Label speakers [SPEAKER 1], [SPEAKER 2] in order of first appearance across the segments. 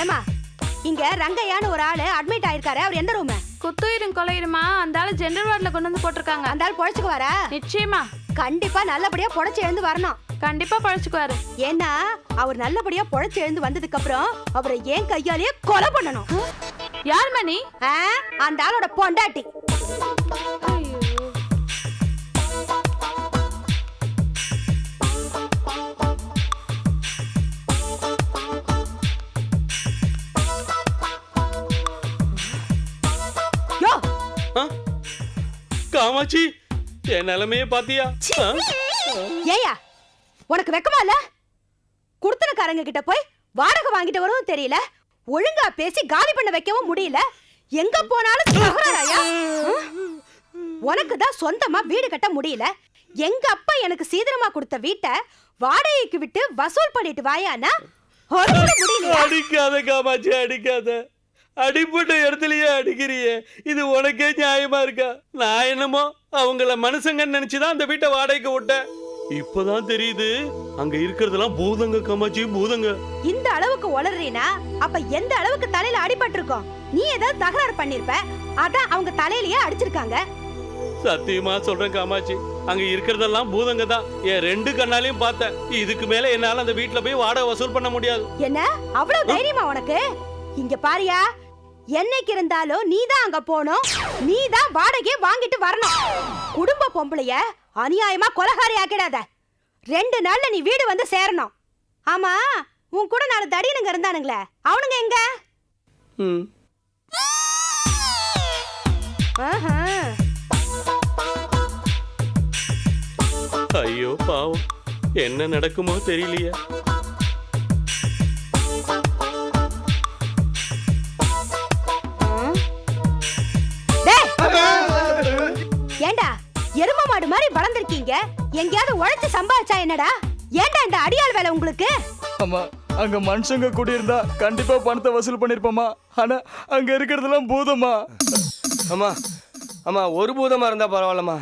[SPEAKER 1] ஏமா இங்க ரங்கையான்னு ஒரு ஆளு அட்மிட் ஆயிருக்காரு. அவர் எந்த ரூம்
[SPEAKER 2] குத்துயிரும் கொலையிருமா? அந்த ஆளு ஜெனரல் வார்டில் கொண்டு வந்து போட்டிருக்காங்க.
[SPEAKER 1] அந்த ஆள் பொழைச்சுக்கு வரா?
[SPEAKER 2] நிச்சயமா.
[SPEAKER 1] கண்டிப்பா நல்லபடியா பொழைச்சு எழுந்து வரணும்.
[SPEAKER 2] கண்டிப்பா பழச்சுக்குவாரு.
[SPEAKER 1] ஏன்னா அவர் நல்லபடியா பொழைச்சு எழுந்து வந்ததுக்கு அப்புறம் அவரை ஏன் கையாலேயே கொலை பண்ணணும்.
[SPEAKER 2] யார் மணி?
[SPEAKER 1] அந்த ஆளோட பொண்டாட்டி.
[SPEAKER 3] காமாட்சி என் நிலைமையே பாத்தியா?
[SPEAKER 1] ஏயா உனக்கு வெக்கமா இல்ல? குடுத்தனக்காரங்க கிட்ட போய் வாடகை வாங்கிட்டு வரவும் தெரியல. ஒழுங்கா பேசி காலி பண்ண வைக்கவும் முடியல. எங்க போனாலும் உனக்கு தான் சொந்தமா வீடு கட்ட முடியல. எங்க அப்பா எனக்கு சீதனமா கொடுத்த வீட்டை வாடகைக்கு விட்டு வசூல் பண்ணிட்டு வாயானா? முடியலையா?
[SPEAKER 3] அடிக்காத காமாட்சி அடிக்காத. அடிப்பட்ட இடத்துலயே அடிக்கிறியே. இது உனக்கே நியாயமா இருக்கா? நான் என்னமோ அவங்கள மனுஷங்கன்னு நினைச்சுதான் அந்த வீட்டை வாடகைக்கு விட்டேன். இப்பதான் தெரியுது அங்க இருக்கிறதெல்லாம் பூதங்க காமாட்சி பூதங்க.
[SPEAKER 1] இந்த அளவுக்கு உளறீனா அப்ப எந்த அளவுக்கு தலையில அடிபட்டிருக்கோம்? நீ ஏதாவது தகராறு பண்ணிருப்ப அதான் அவங்க தலையிலேயே அடிச்சிருக்காங்க.
[SPEAKER 3] சத்தியமா சொல்றேன் காமாட்சி. அங்க இருக்கிறதெல்லாம் பூதங்க தான். என் ரெண்டு கண்ணாலையும் பார்த்தேன். இதுக்கு மேல என்னால அந்த வீட்டுல போய் வாடகை வசூல் பண்ண முடியாது.
[SPEAKER 1] என்ன? அவ்வளவு தைரியமா உனக்கு? இங்க பாரியா என்னைக்கு இருந்தாலும் நீ தான் அங்க போகணும் நீ தான் வாடகையை வாங்கிட்டு வரணும். குடும்ப பொம்பளைய அநியாயமா கொலகாரி ஆக்கிடாத. ரெண்டு நாள்ல நீ வீடு வந்து சேரணும். ஆமா உன் கூட நாலு தடியனுங்க இருந்தானுங்களே அவனுங்க எங்க?
[SPEAKER 3] ம்.
[SPEAKER 1] ஆஹா.
[SPEAKER 3] ஐயோ பாவம். என்ன நடக்குமோ தெரியலையே.
[SPEAKER 1] எங்கேயாவது உழைச்சு சம்பாதிச்சா என்னடா? ஏண்டா இந்த அடியாள் வேலை உங்களுக்கு?
[SPEAKER 4] ஆமா அங்க மனுஷங்க கூடியிருந்தா கண்டிப்பா பணத்தை வசூல் பண்ணிருப்போமா ஆனா அங்க இருக்கிறதெல்லாம் பூதமா
[SPEAKER 5] அம்மா அம்மா ஒரு பூதமா இருந்தா பரவாயில்லம்மா.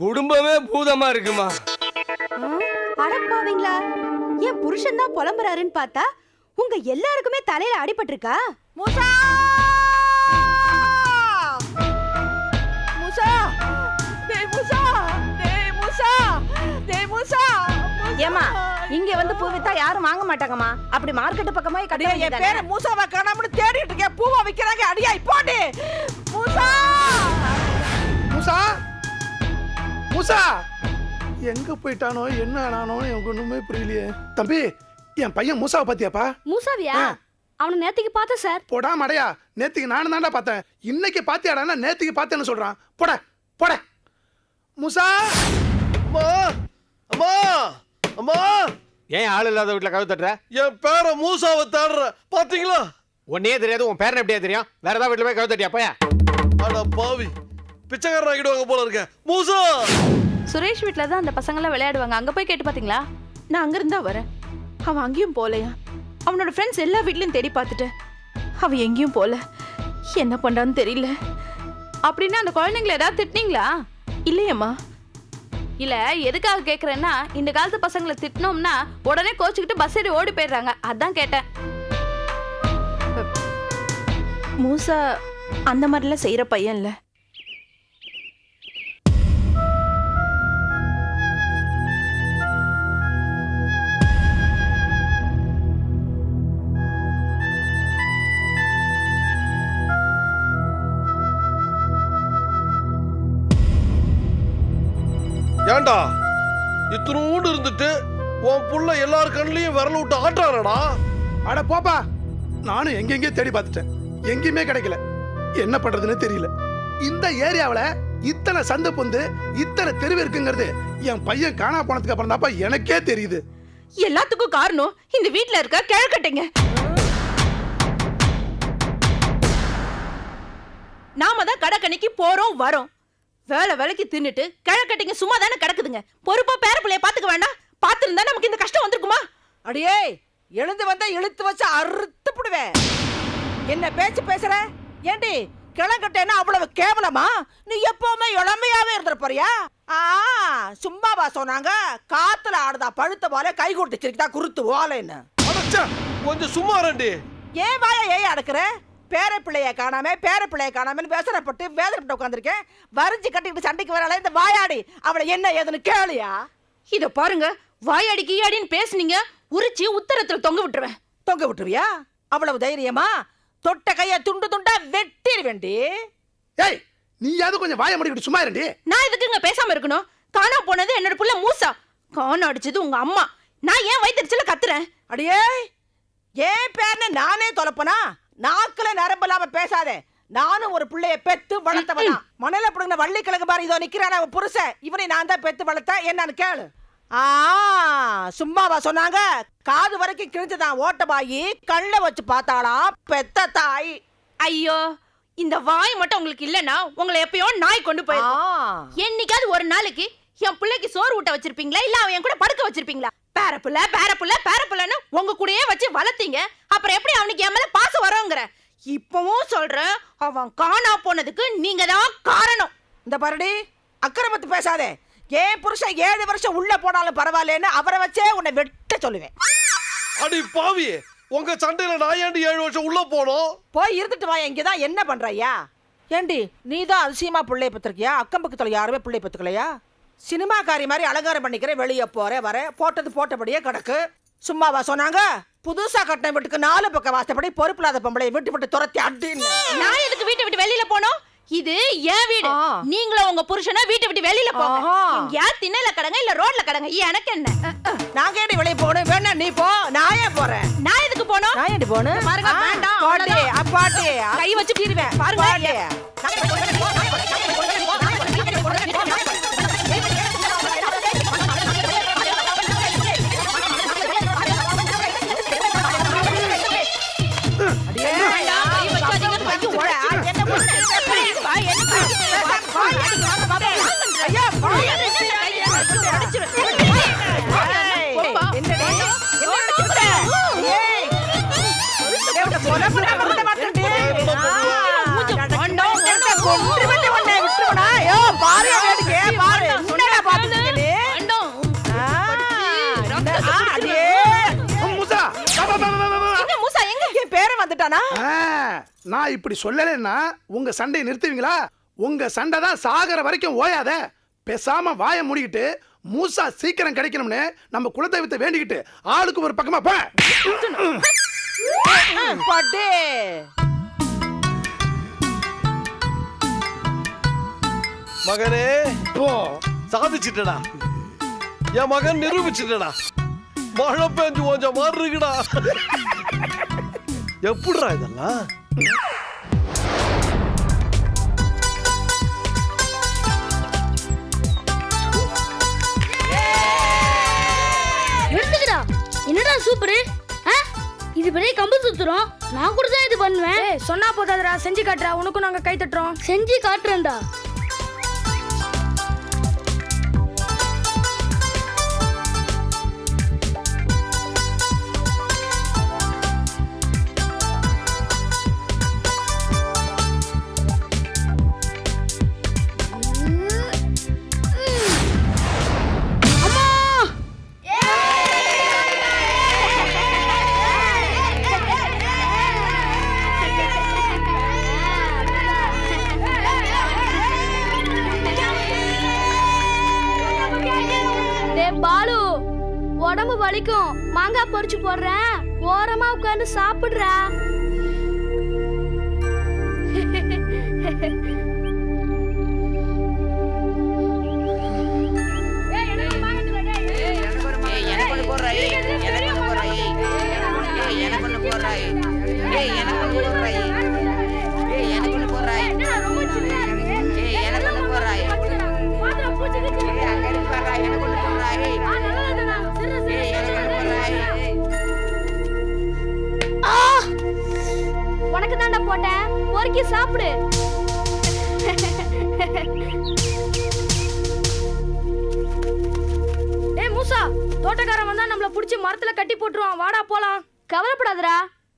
[SPEAKER 5] குடும்பமே பூதமா இருக்குமா?
[SPEAKER 1] அடப்பாவீங்களா என் புருஷன் தான் புலம்புறாருன்னு பார்த்தா உங்க எல்லாருக்குமே தலையில அடிபட்டிருக்கா?
[SPEAKER 6] மூசா! மூசா! டேய் மூசா! மூசா! டேய் மூசா!
[SPEAKER 7] ஏமா இங்க வந்து பூ வித்தா யாரும் வாங்க மாட்டாங்கம்மா. அப்படி மார்க்கெட் பக்கமா
[SPEAKER 6] அடியா என்? பேரை மூசாவை காணாமனு தேடிட்டு இருக்கேன். பூவா விக்கிறாங்க அடியா போடு! மூசா!
[SPEAKER 8] மூசா! மூசா! எங்க போயிட்டானோ என்ன ஆனானோ எனக்கு ஒண்ணுமே புரியலையே. தம்பி என் பையன் மூசாவை பாத்தியாப்பா
[SPEAKER 2] மூசாவியா. அவனை நேத்திக்கு பார்த்தேன் சார்.
[SPEAKER 8] போடா மடையா. நேத்துக்கு நானும் தான்டா பார்த்தேன். இன்னைக்கு பாத்தியாடானா நேத்துக்கு பார்த்தேன்னு சொல்றான். போட போட. மூசா!
[SPEAKER 9] அம்மா அம்மா அம்மா.
[SPEAKER 5] ஏன் ஆள் இல்லாத வீட்டுல கதவு தட்டுற?
[SPEAKER 9] என் பேரை மூசாவை தேடுற. பாத்தீங்களா?
[SPEAKER 5] உன்னையே தெரியாது உன் பேரன் எப்படியா தெரியும்? வேற ஏதாவது வீட்டுல போய் கதவு தட்டியா போயா?
[SPEAKER 9] அட பாவி. பிச்சைக்காரன் ஆகிடுவாங்க போல இருக்க. மூசா!
[SPEAKER 2] சுரேஷ் வீட்ல தான் அந்த பசங்களாம் விளையாடுவாங்க. அங்க போய் கேட்டு பாத்தீங்களா?
[SPEAKER 7] நான் அங்கிருந்தா வரேன். அவன் அங்கேயும் போலையா? அவனோட ஃப்ரெண்ட்ஸ் எல்லா வீட்லயும் தேடி பார்த்துட்டேன். அவன் எங்கேயும் போல. என்ன பண்றான்னு தெரியல.
[SPEAKER 2] அப்படின்னா அந்த குழந்தைங்களை ஏதாவது திட்டினீங்களா?
[SPEAKER 7] இல்லையம்மா.
[SPEAKER 2] இல்ல எதுக்காக கேக்குறேன்னா இந்த காலத்து பசங்களை திட்டினோம்னா உடனே கோச்சுக்கிட்டு பஸ் ஏறி ஓடி போயிடுறாங்க. அதான் கேட்டேன்.
[SPEAKER 7] மூசா அந்த மாதிரிலாம் செய்யற பையன் இல்லை.
[SPEAKER 9] ஏன்டா இத்தினூண்டு இருந்துட்டு உன் புள்ள எல்லார் கண்ணிலையும் விரல விட்டு ஆட்டுறானடா?
[SPEAKER 8] அட போப்பா நானும் எங்கெங்கே தேடி பார்த்துட்டேன். எங்கேயுமே கிடைக்கல. என்ன பண்றதுன்னு தெரியல. இந்த ஏரியாவுல இத்தனை சந்து பொந்து இத்தனை தெருவு இருக்குங்கிறது என் பையன் காணா போனதுக்கு அப்புறம் தான்ப்பா எனக்கே தெரியுது.
[SPEAKER 7] எல்லாத்துக்கும் காரணம் இந்த வீட்ல இருக்க கிழக்கட்டைங்க. நாம தான் கடக்கணிக்கு போறோம் வரோம். வேலை வேலைக்கு தின்னுட்டு கிழக்கட்டிங்க சும்மா தானே கிடக்குதுங்க. பொறுப்பா பேர பிள்ளைய பாத்துக்க வேண்டாம். பாத்துருந்தா நமக்கு இந்த கஷ்டம் வந்திருக்குமா?
[SPEAKER 6] அடியே எழுந்து வந்தா இழுத்து வச்சு அறுத்து புடுவேன். என்ன பேச்சு பேசுற? ஏண்டி கிளங்கட்டேன்னா அவ்வளவு கேவலமா? நீ எப்பவுமே இளமையாவே இருந்துற போறியா? ஆ சும்மாவா சொன்னாங்க? காத்துல ஆடுதா பழுத்த போல கை கொடுத்துச்சிருக்கா குருத்து ஓலைன்னு
[SPEAKER 9] கொஞ்சம் சும்மா ரெண்டி
[SPEAKER 6] ஏன் வாயா ஏன் அடக்குற? பேர பிள்ளைய காணாம பேர பிள்ளைய காணாமன்னு வேசனப்பட்டு வேதனைப்பட்டு உட்காந்துருக்கேன் வரிஞ்சு கட்டிக்கிட்டு சண்டைக்கு வரல இந்த வாயாடி. அவளை என்ன ஏதுன்னு கேளியா?
[SPEAKER 7] இத பாருங்க வாயாடி கீயாடின்னு பேசுனீங்க உரிச்சு உத்தரத்துல தொங்க விட்டுருவேன்.
[SPEAKER 6] தொங்க விட்டுருவியா? அவ்வளவு தைரியமா? தொட்ட கைய துண்டு துண்டா வெட்டிடுவேண்டி
[SPEAKER 8] ஏய் நீயாவது கொஞ்சம் வாய முடிக்கிட்டு சும்மா இருண்டி
[SPEAKER 7] நான் எதுக்குங்க பேசாம இருக்கணும்? காணா போனது என்னோட புள்ள மூசா. காண அடிச்சது உங்க அம்மா. நான் ஏன் வயிற்றுல கத்துறேன்?
[SPEAKER 6] அடியே ஏன் பேர்னு நானே தொலைப்பனா? நாக்குல நரம்பு இல்லாம பேசாதே. நானும் ஒரு பிள்ளைய பெத்து வளர்த்தவனா. மணல பிடுங்க வள்ளி கிழங்கு பாரு இதோ நிக்கிறான அவன் புருஷன். இவனை நான் தான் பெத்து வளர்த்தேன். என்னன்னு கேளு. ஆ சும்மாவா சொன்னாங்க? காது வரைக்கும் கிழிஞ்சதான். ஓட்டமாயி கல்ல வச்சு பார்த்தாளாம் பெத்த தாய்.
[SPEAKER 7] ஐயோ இந்த வாய் மட்டும் உங்களுக்கு இல்லனா உங்களை எப்பயோ நாய் கொண்டு போயிடும் என்னைக்காவது ஒரு நாளைக்கு என் பிள்ளைக்கு சோறு ஊட்ட வச்சிருப்பீங்களா? இல்ல அவன் என் கூட படுக்க வச்சிருப்பீங்களா? பேரப்புள்ள பேரப்புள்ள பேரப்புள்ளன்னு உங்க கூடயே வச்சு வளர்த்தீங்க. அப்புறம் எப்படி அவனுக்கு என் மேல பாசம் வருங்கிற இப்பவும் சொல்றேன் அவன் காணா போனதுக்கு நீங்க தான் காரணம்.
[SPEAKER 6] இந்த பாருடி அக்கிரமத்து பேசாதே. ஏன் புருஷன் ஏழு வருஷம் உள்ள போனாலும் பரவாயில்லைன்னு அவரை வச்சே உன்னை வெட்ட சொல்லுவேன்.
[SPEAKER 9] அடி பாவி உங்க சண்டையில நான் ஏண்டி ஏழு வருஷம் உள்ள போனோம்?
[SPEAKER 6] போய் இருந்துட்டு வா இங்கதான் என்ன பண்ற ஐயா? ஏண்டி நீ தான் அதிசயமா பிள்ளைய பத்திருக்கியா அக்கம் பக்கத்துல யாருமே பிள்ளை பத்துக்கலையா சினிமாக்காரி மாதிரி அலங்காரம் பண்ணிக்கிற வெளியே போற வர. போட்டது போட்டபடியே கிடக்கு. சும்மாவா சொன்னாங்க? புதுசா கட்டின வீட்டுக்கு நாலு பக்கம் வாசப்படி பொறுப்பில்லாத பொம்பளை விட்டு விட்டு துரத்தி அடின்னு.
[SPEAKER 7] நான் எதுக்கு வீட்டை விட்டு வெளியில போனோம் இது என் வீடு. நீங்களும் உங்க புருஷனா வீட்டை விட்டு வெளியில போங்க. யார் திண்ணையில கடங்க இல்ல ரோட்ல கடங்க. எனக்கு என்ன.
[SPEAKER 6] நாங்க ஏடி வெளியே போகணும்? வேணா நீ போ. நான் ஏன் போறேன்?
[SPEAKER 7] நான் எதுக்கு போனோம்
[SPEAKER 6] நான் ஏடி போகணும்?
[SPEAKER 7] பாருங்க, வேண்டாம்.
[SPEAKER 6] அப்பாட்டி
[SPEAKER 7] கை வச்சு பீருவேன்.
[SPEAKER 6] பாருங்க. ஆ,
[SPEAKER 8] நான் இப்படி சொல்லலைன்னா உங்க சண்டையை நிறுத்துவீங்களா? உங்க சண்டை தான் சாகர வரைக்கும் ஓயாத. பேசாம வாயை மூடிக்கிட்டு மூசா சீக்கிரம் கிடைக்கணும்னு நம்ம குலதெய்வத்தை வேண்டிக்கிட்டு ஆளுக்கு ஒரு பக்கமா போ.
[SPEAKER 6] பட்டே
[SPEAKER 9] மகனே
[SPEAKER 8] போ.
[SPEAKER 9] சாதிச்சிட்டடா. என் மகன் நிரூபிச்சிட்டடா. மழை பெஞ்சு கொஞ்சம் இருக்குடா எப்படிடா இதெல்லாம்?
[SPEAKER 10] எடுத்துக்கடா. என்னடா சூப்பரு? இது பெரிய கம்பு சுத்துறோம். நான் கூட தான் இது பண்ணுவேன்.
[SPEAKER 1] சொன்னா போதாதடா. செஞ்சு காட்டுறா உனக்கும் நாங்க கை தட்டுறோம்.
[SPEAKER 10] செஞ்சு காட்டுறேன்டா.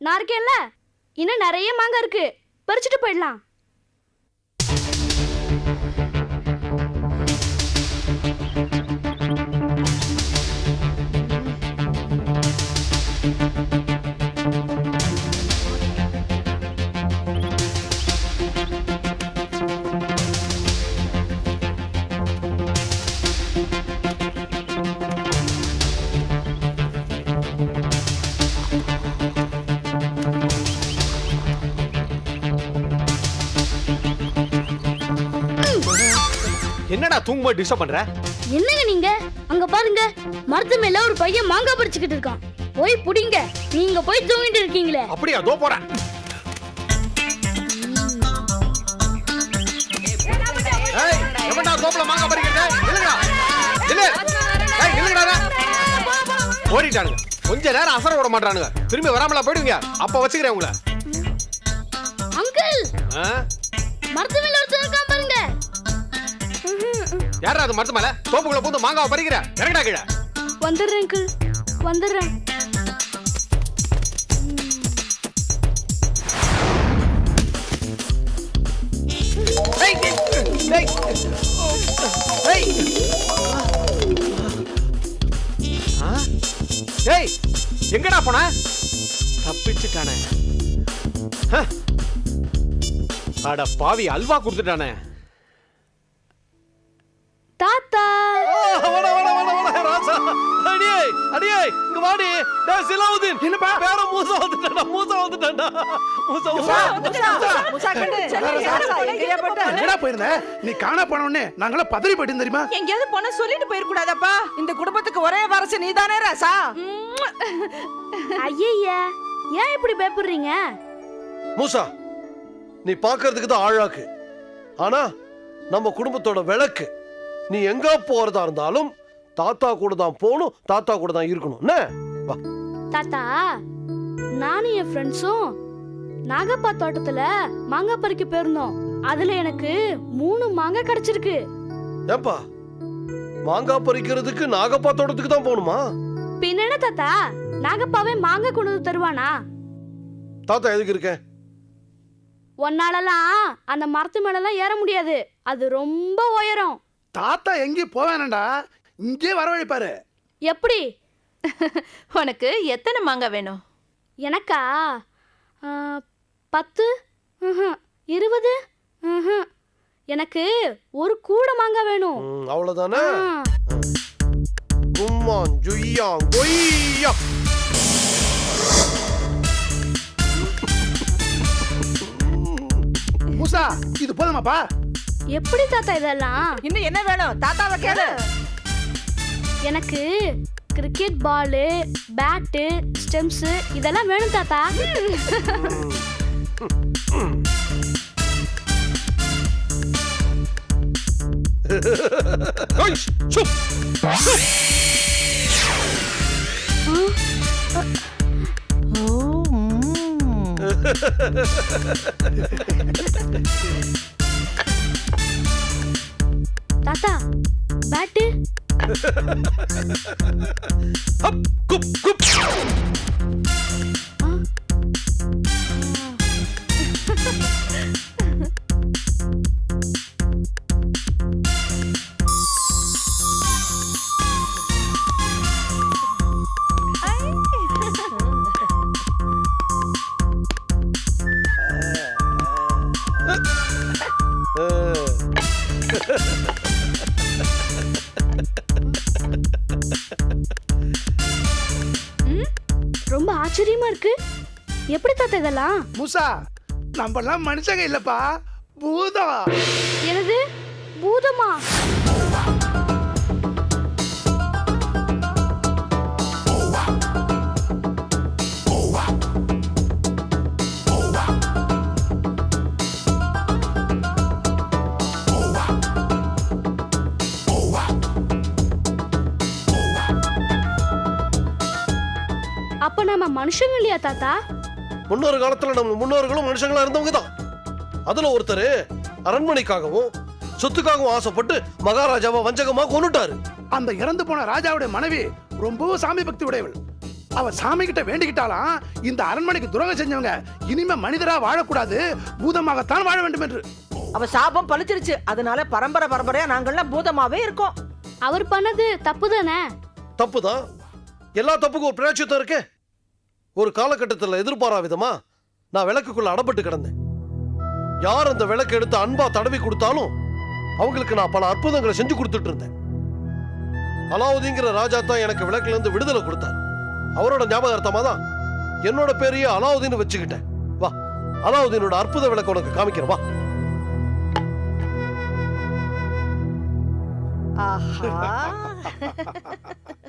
[SPEAKER 10] நான் இருக்கேன்ல? இன்னும் நிறைய மாங்காய் இருக்கு. பறிச்சுட்டு போயிடலாம்.
[SPEAKER 9] தூங்கும்போது டிஸ்டர்ப் பண்ற?
[SPEAKER 10] என்னங்க நீங்க? அங்க பாருங்க மரத்து மேல ஒரு பையன் மாங்காய் பறிச்சுக்கிட்டு இருக்கான். போய் புடிங்க நீங்க போய் தூங்கிட்டு இருக்கீங்களே.
[SPEAKER 9] அப்படியா தோ போறேன் ஏய் எவன்டா தோப்புல மாங்காய் பறிக்கிறது? இல்லடா இல்ல ஏய் இல்லடா ஓடிட்டானுங்க. கொஞ்ச நேரம் அசர விட மாட்டானுங்க. திரும்பி வராமலா போயிடுவீங்க. அப்ப வச்சுக்கிறேன் உங்களை.
[SPEAKER 10] அங்கிள்? மரத்து மேல
[SPEAKER 9] யாரா அது மரத்து மேல? தோப்புக்குள்ள பூந்து மாங்காவை பறிக்கிற? இறங்கடா கீழே.
[SPEAKER 10] வந்துடுறேன். அங்கிள் வந்துடுறேன்
[SPEAKER 9] ஏய், எங்கடா போன? தப்பிச்சுட்டானே. அட பாவி அல்வா கொடுத்துட்டானே. இங்க வாடி. டேய், சிலாவுதீன். பேர மூசா வந்துட்டான்டா, மூசா வந்துட்டான்டா. மூசா, மூசா.
[SPEAKER 6] முசா. கண்டு ராசா, எங்கேயா போட்ட?
[SPEAKER 8] எங்கடா போயிருந்த? நீ காணா போன உடனே நாங்களாம் பதறி போயிட்டு தெரியுமா?
[SPEAKER 6] எங்கேயாவது போன சொல்லிட்டு போயிருக்கூடாதப்பா. இந்த குடும்பத்துக்கு ஒரே வாரசு நீதானே ராசா?
[SPEAKER 10] ஐயா ஏன் இப்படி பயப்படுறீங்க?
[SPEAKER 9] மூசா நீ பார்க்கிறதுக்கு தான் ஆழாக்கு. ஆனா நம்ம குடும்பத்தோட விளக்கு நீ எங்க போறதா இருந்தாலும் தாத்தா கூட தான் போகணும் தாத்தா கூட தான் இருக்கணும். என்ன? வா.
[SPEAKER 10] தாத்தா நானும் என் ஃப்ரெண்ட்ஸும் நாகப்பா தோட்டத்துல மாங்காய் பறிக்க போயிருந்தோம். அதுல எனக்கு மூணு மாங்காய் கிடைச்சிருக்கு.
[SPEAKER 9] ஏப்பா மாங்காய் பறிக்கிறதுக்கு நாகப்பா தோட்டத்துக்கு தான் போகணுமா?
[SPEAKER 10] பின்ன என்ன தாத்தா? நாகப்பாவே மாங்காய் கொண்டு வந்து தருவானா?
[SPEAKER 9] தாத்தா எதுக்கு இருக்கேன்
[SPEAKER 10] ஒன்னாலலாம் அந்த மரத்து மேலலாம் ஏற முடியாது. அது ரொம்ப உயரம்.
[SPEAKER 8] தாத்தா எங்கேயும் போவேனடா. இங்கே வரவழைப்பாரு.
[SPEAKER 10] எப்படி?
[SPEAKER 7] உனக்கு எத்தனை மாங்காய் வேணும்?
[SPEAKER 10] எனக்கா? பத்து. இருபது. எனக்கு ஒரு கூட மாங்காய் வேணும். ஆ.
[SPEAKER 9] கும்மான் ஜுய்யான் கொய்யா.
[SPEAKER 8] மூசா இது போதுமாப்பா.
[SPEAKER 10] எப்படி தாத்தா இதெல்லாம்?
[SPEAKER 6] இன்னும் என்ன வேணும்? தாத்தாவை கேளு.
[SPEAKER 10] எனக்கு கிரிக்கெட் பாலு பேட்டு ஸ்டெம்ஸு இதெல்லாம் வேணும் தாத்தா. தாத்தா பேட்டு హప్ కుప్
[SPEAKER 8] కుప్ நம்மலாம் மனுஷங்க இல்லப்பா. பூதம்.
[SPEAKER 10] எனது பூதமா? அப்ப நம்ம மனுஷங்க இல்லையா தாத்தா?
[SPEAKER 9] முன்னொரு காலத்துல நம்ம முன்னோர்களும் மனுஷங்களா இருந்தவங்க தான். அதுல ஒருத்தர் அரண்மனைக்காகவும் சொத்துக்காகவும் ஆசைப்பட்டு மகாராஜாவை வஞ்சகமா கொன்னுட்டாரு.
[SPEAKER 8] அந்த இறந்து போன ராஜாவுடைய மனைவி ரொம்பவும் சாமி பக்தி உடையவள். அவ சாமி கிட்ட வேண்டிக்கிட்டாலாம் இந்த அரண்மனைக்கு துரோகம் செஞ்சவங்க இனிமே மனிதரா வாழக்கூடாது பூதமாகத்தான் வாழ வேண்டும் என்று.
[SPEAKER 6] அவ சாபம் பழிச்சிருச்சு. அதனால பரம்பரை பரம்பரையா நாங்கெல்லாம் பூதமாவே இருக்கோம்.
[SPEAKER 10] அவர் பண்ணது தப்பு தானே
[SPEAKER 9] தப்புதான். எல்லா தப்புக்கும் ஒரு பிராட்சியத்தம் இருக்கே. ஒரு காலகட்டத்தில் எதிர்பாரா விதமா நான் விளக்குக்குள்ள அடப்பட்டு கிடந்தேன். யார் அந்த விளக்கு எடுத்து அன்பா தடவி கொடுத்தாலும் அவங்களுக்கு நான் பல அற்புதங்களை செஞ்சு கொடுத்துட்டு இருந்தேன். அலாவுதீங்கிற ராஜா தான் எனக்கு விளக்குல இருந்து விடுதலை கொடுத்தார். அவரோட ஞாபகார்த்தமா தான் என்னோட பேரையே அலாவுதீன் வச்சுக்கிட்டேன். வா அலாவுதீனோட அற்புத விளக்கு உனக்கு காமிக்கிறேன் வா.
[SPEAKER 6] ஆஹா.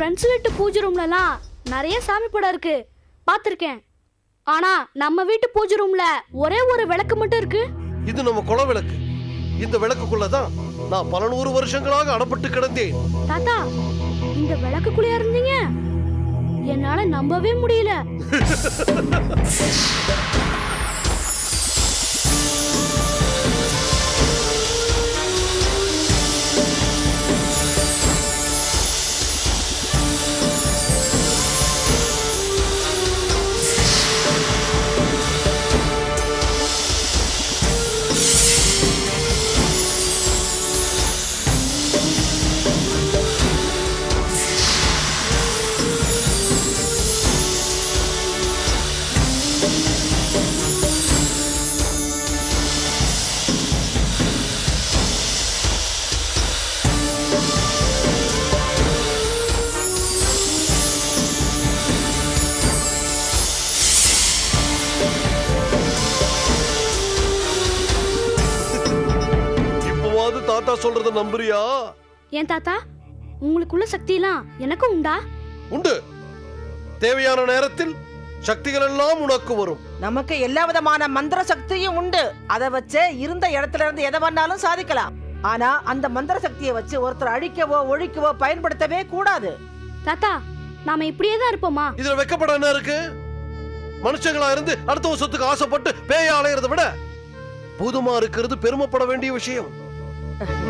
[SPEAKER 10] ஃப்ரெண்ட்ஸ் வீட்டு பூஜை ரூம்லலாம் நிறைய சாமி படம் இருக்கு. பார்த்துருக்கேன். ஆனா நம்ம வீட்டு பூஜை ரூம்ல ஒரே ஒரு விளக்கு மட்டும் இருக்கு.
[SPEAKER 9] இது நம்ம குல விளக்கு. இந்த விளக்குக்குள்ளதான் நான் பல நூறு வருஷங்களாக அடப்பட்டு கிடந்தேன்.
[SPEAKER 10] தாத்தா இந்த விளக்குக்குள்ளே இருந்தீங்க? என்னால நம்பவே முடியல.
[SPEAKER 9] தாத்தா சொல்றத நம்புறியா?
[SPEAKER 10] ஏன் தாத்தா? உங்களுக்குள்ள சக்தியெல்லாம் எனக்கும் உண்டா?
[SPEAKER 9] உண்டு. தேவையான நேரத்தில் சக்திகள் எல்லாம் உனக்கு வரும்.
[SPEAKER 6] நமக்கு எல்லா விதமான மந்திர சக்தியும் உண்டு. அதை வச்சு இருந்த இடத்துல இருந்து எதை வேணாலும் சாதிக்கலாம். ஆனா அந்த மந்திர சக்தியை வச்சு ஒருத்தர் அழிக்கவோ ஒழிக்கவோ பயன்படுத்தவே கூடாது.
[SPEAKER 10] தாத்தா நாம இப்படியே தான் இருப்போமா?
[SPEAKER 9] இதுல வெக்கப்பட என்ன இருக்கு? மனுஷங்களா இருந்து அடுத்தவங்க சொத்துக்கு ஆசைப்பட்டு பேய அலையறதை விட பூதமா இருக்கிறது பெருமைப்பட வேண்டிய விஷயம். Uh -huh.